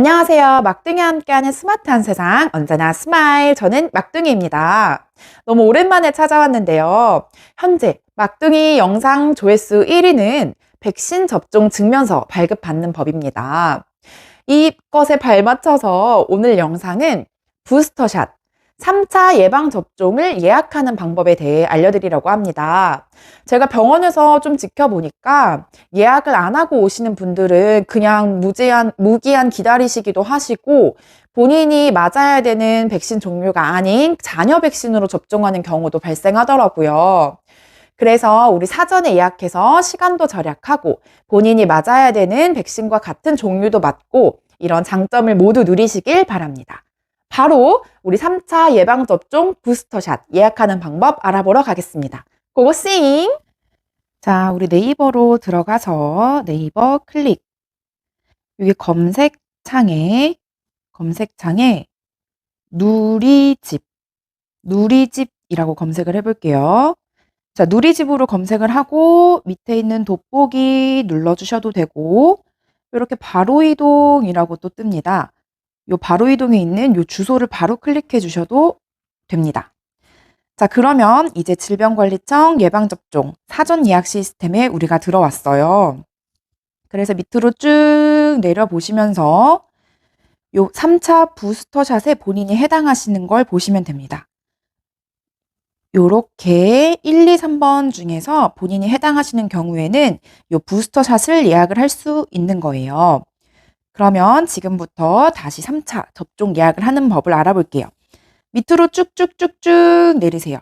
안녕하세요. 막둥이와 함께하는 스마트한 세상, 언제나 스마일. 저는 막둥이입니다. 너무 오랜만에 찾아왔는데요. 현재 막둥이 영상 조회수 1위는 백신 접종 증명서 발급받는 법입니다. 이것에 발맞춰서 오늘 영상은 부스터샷, 3차 예방접종을 예약하는 방법에 대해 알려드리려고 합니다. 제가 병원에서 좀 지켜보니까 예약을 안 하고 오시는 분들은 그냥 무제한, 무기한 기다리시기도 하시고 본인이 맞아야 되는 백신 종류가 아닌 자녀 백신으로 접종하는 경우도 발생하더라고요. 그래서 우리 사전에 예약해서 시간도 절약하고 본인이 맞아야 되는 백신과 같은 종류도 맞고 이런 장점을 모두 누리시길 바랍니다. 바로 우리 3차 예방접종 부스터샷 예약하는 방법 알아보러 가겠습니다. 고고싱! 자, 우리 네이버로 들어가서 네이버 클릭. 여기 검색창에, 검색창에 누리집, 누리집이라고 검색을 해볼게요. 자, 누리집으로 검색을 하고 밑에 있는 돋보기 눌러주셔도 되고, 이렇게 바로 이동이라고 또 뜹니다. 요 바로 이동에 있는 요 주소를 바로 클릭해 주셔도 됩니다. 자, 그러면 이제 질병관리청 예방접종 사전 예약 시스템에 우리가 들어왔어요. 그래서 밑으로 쭉 내려보시면서 요 3차 부스터샷에 본인이 해당하시는 걸 보시면 됩니다. 요렇게 1, 2, 3번 중에서 본인이 해당하시는 경우에는 요 부스터샷을 예약을 할 수 있는 거예요. 그러면 지금부터 다시 3차 접종 예약을 하는 법을 알아볼게요. 밑으로 쭉쭉쭉쭉 내리세요.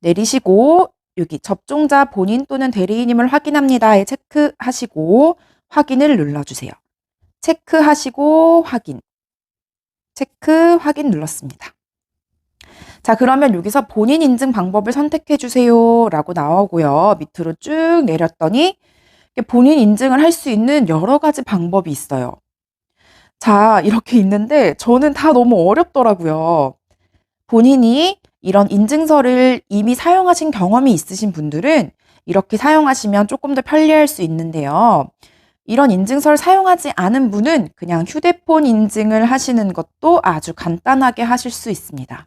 내리시고 여기 접종자 본인 또는 대리인임을 확인합니다에 체크하시고 확인을 눌러주세요. 체크하시고 확인. 체크 확인 눌렀습니다. 자, 그러면 여기서 본인 인증 방법을 선택해 주세요 라고 나오고요. 밑으로 쭉 내렸더니 본인 인증을 할 수 있는 여러 가지 방법이 있어요. 자, 이렇게 있는데 저는 다 너무 어렵더라고요. 본인이 이런 인증서를 이미 사용하신 경험이 있으신 분들은 이렇게 사용하시면 조금 더 편리할 수 있는데요. 이런 인증서를 사용하지 않은 분은 그냥 휴대폰 인증을 하시는 것도 아주 간단하게 하실 수 있습니다.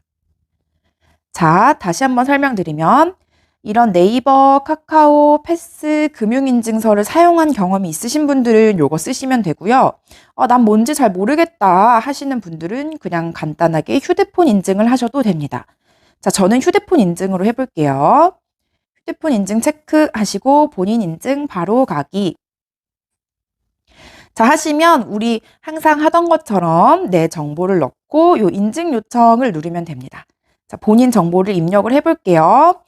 자, 다시 한번 설명드리면 이런 네이버, 카카오, 패스, 금융인증서를 사용한 경험이 있으신 분들은 요거 쓰시면 되고요. 어, 난 뭔지 잘 모르겠다 하시는 분들은 그냥 간단하게 휴대폰 인증을 하셔도 됩니다. 자, 저는 휴대폰 인증으로 해볼게요. 휴대폰 인증 체크 하시고 본인 인증 바로 가기. 자, 하시면 우리 항상 하던 것처럼 내 정보를 넣고 요 인증 요청을 누르면 됩니다. 자, 본인 정보를 입력을 해볼게요.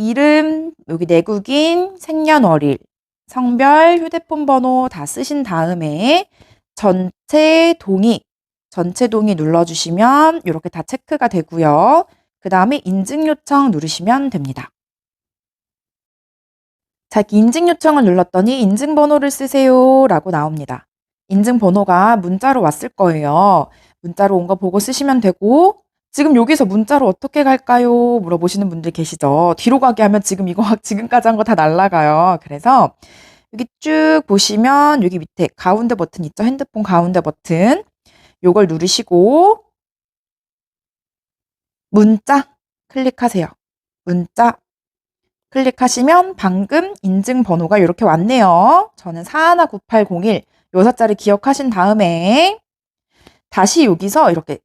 이름, 여기 내국인, 생년월일, 성별, 휴대폰 번호 다 쓰신 다음에 전체 동의, 전체 동의 눌러주시면 이렇게 다 체크가 되고요. 그 다음에 인증 요청 누르시면 됩니다. 자, 인증 요청을 눌렀더니 인증 번호를 쓰세요 라고 나옵니다. 인증 번호가 문자로 왔을 거예요. 문자로 온 거 보고 쓰시면 되고 지금 여기서 문자로 어떻게 갈까요? 물어보시는 분들 계시죠? 뒤로 가게 하면 지금 이거 지금까지 한 거 다 날라가요. 그래서 여기 쭉 보시면 여기 밑에 가운데 버튼 있죠? 핸드폰 가운데 버튼. 요걸 누르시고 문자 클릭하세요. 문자 클릭하시면 방금 인증 번호가 이렇게 왔네요. 저는 419-9801 여자자리 기억하신 다음에 다시 여기서 이렇게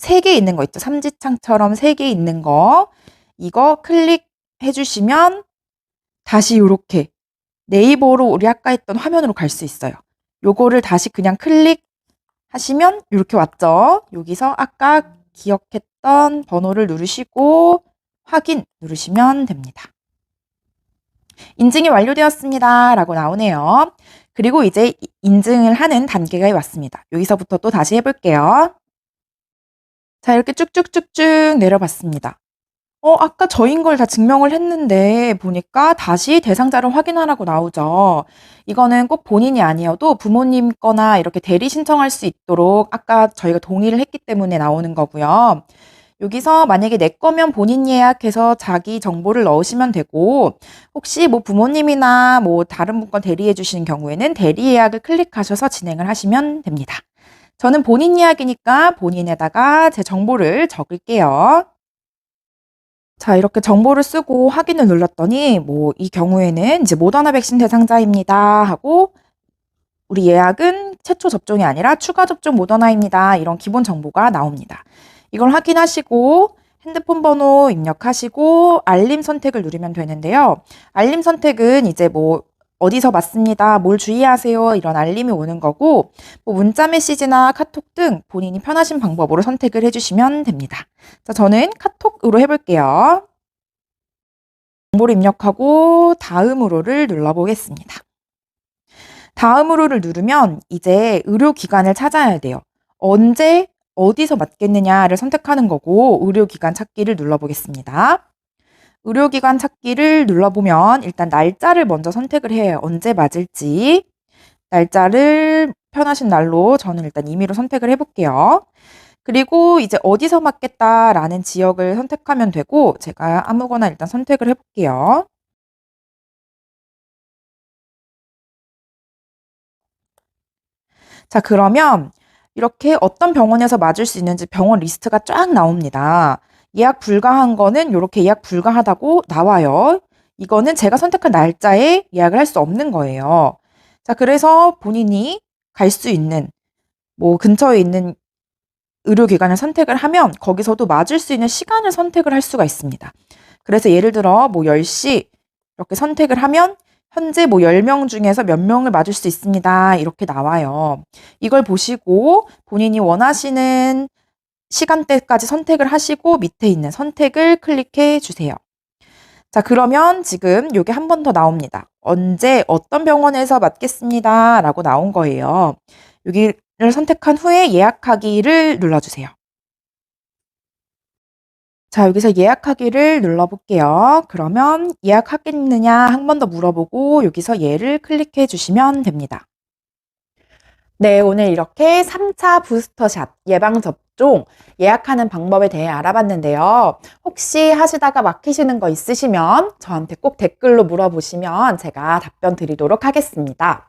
세 개 있는 거 있죠. 삼지창처럼 세 개 있는 거. 이거 클릭해 주시면 다시 이렇게 네이버로 우리 아까 했던 화면으로 갈 수 있어요. 요거를 다시 그냥 클릭하시면 이렇게 왔죠. 여기서 아까 기억했던 번호를 누르시고 확인 누르시면 됩니다. 인증이 완료되었습니다. 라고 나오네요. 그리고 이제 인증을 하는 단계가 왔습니다. 여기서부터 또 다시 해볼게요. 자, 이렇게 쭉쭉쭉쭉 내려봤습니다. 어, 아까 저인 걸 다 증명을 했는데 보니까 다시 대상자를 확인하라고 나오죠. 이거는 꼭 본인이 아니어도 부모님 거나 이렇게 대리 신청할 수 있도록 아까 저희가 동의를 했기 때문에 나오는 거고요. 여기서 만약에 내 거면 본인 예약해서 자기 정보를 넣으시면 되고 혹시 뭐 부모님이나 뭐 다른 분거 대리해 주시는 경우에는 대리 예약을 클릭하셔서 진행을 하시면 됩니다. 저는 본인 이야기니까 본인에다가 제 정보를 적을게요. 자, 이렇게 정보를 쓰고 확인을 눌렀더니 뭐 이 경우에는 이제 모더나 백신 대상자입니다 하고 우리 예약은 최초 접종이 아니라 추가 접종 모더나입니다. 이런 기본 정보가 나옵니다. 이걸 확인하시고 핸드폰 번호 입력하시고 알림 선택을 누르면 되는데요. 알림 선택은 이제 뭐 어디서 맞습니다. 뭘 주의하세요. 이런 알림이 오는 거고 뭐 문자 메시지나 카톡 등 본인이 편하신 방법으로 선택을 해주시면 됩니다. 자, 저는 카톡으로 해볼게요. 정보를 입력하고 다음으로를 눌러보겠습니다. 다음으로를 누르면 이제 의료기관을 찾아야 돼요. 언제 어디서 맞겠느냐를 선택하는 거고 의료기관 찾기를 눌러보겠습니다. 의료기관 찾기를 눌러보면 일단 날짜를 먼저 선택을 해요. 언제 맞을지. 날짜를 편하신 날로 저는 일단 임의로 선택을 해볼게요. 그리고 이제 어디서 맞겠다라는 지역을 선택하면 되고 제가 아무거나 일단 선택을 해볼게요. 자, 그러면 이렇게 어떤 병원에서 맞을 수 있는지 병원 리스트가 쫙 나옵니다. 예약 불가한 거는 이렇게 예약 불가하다고 나와요. 이거는 제가 선택한 날짜에 예약을 할 수 없는 거예요. 자, 그래서 본인이 갈 수 있는 뭐 근처에 있는 의료기관을 선택을 하면 거기서도 맞을 수 있는 시간을 선택을 할 수가 있습니다. 그래서 예를 들어 뭐 10시 이렇게 선택을 하면 현재 뭐 10명 중에서 몇 명을 맞을 수 있습니다. 이렇게 나와요. 이걸 보시고 본인이 원하시는 시간대까지 선택을 하시고 밑에 있는 선택을 클릭해 주세요. 자, 그러면 지금 요게 한 번 더 나옵니다. 언제 어떤 병원에서 맞겠습니다. 라고 나온 거예요. 여기를 선택한 후에 예약하기를 눌러주세요. 자, 여기서 예약하기를 눌러볼게요. 그러면 예약하겠느냐 한 번 더 물어보고 여기서 예를 클릭해 주시면 됩니다. 네, 오늘 이렇게 3차 부스터샷 예방접종 예약하는 방법에 대해 알아봤는데요. 혹시 하시다가 막히시는 거 있으시면 저한테 꼭 댓글로 물어보시면 제가 답변 드리도록 하겠습니다.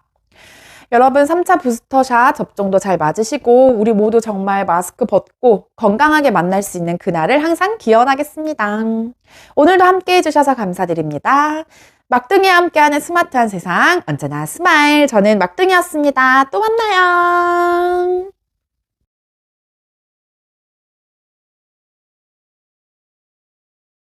여러분 3차 부스터샷 접종도 잘 맞으시고 우리 모두 정말 마스크 벗고 건강하게 만날 수 있는 그날을 항상 기원하겠습니다. 오늘도 함께 해주셔서 감사드립니다. 막둥이와 함께하는 스마트한 세상 언제나 스마일 저는 막둥이였습니다. 또 만나요.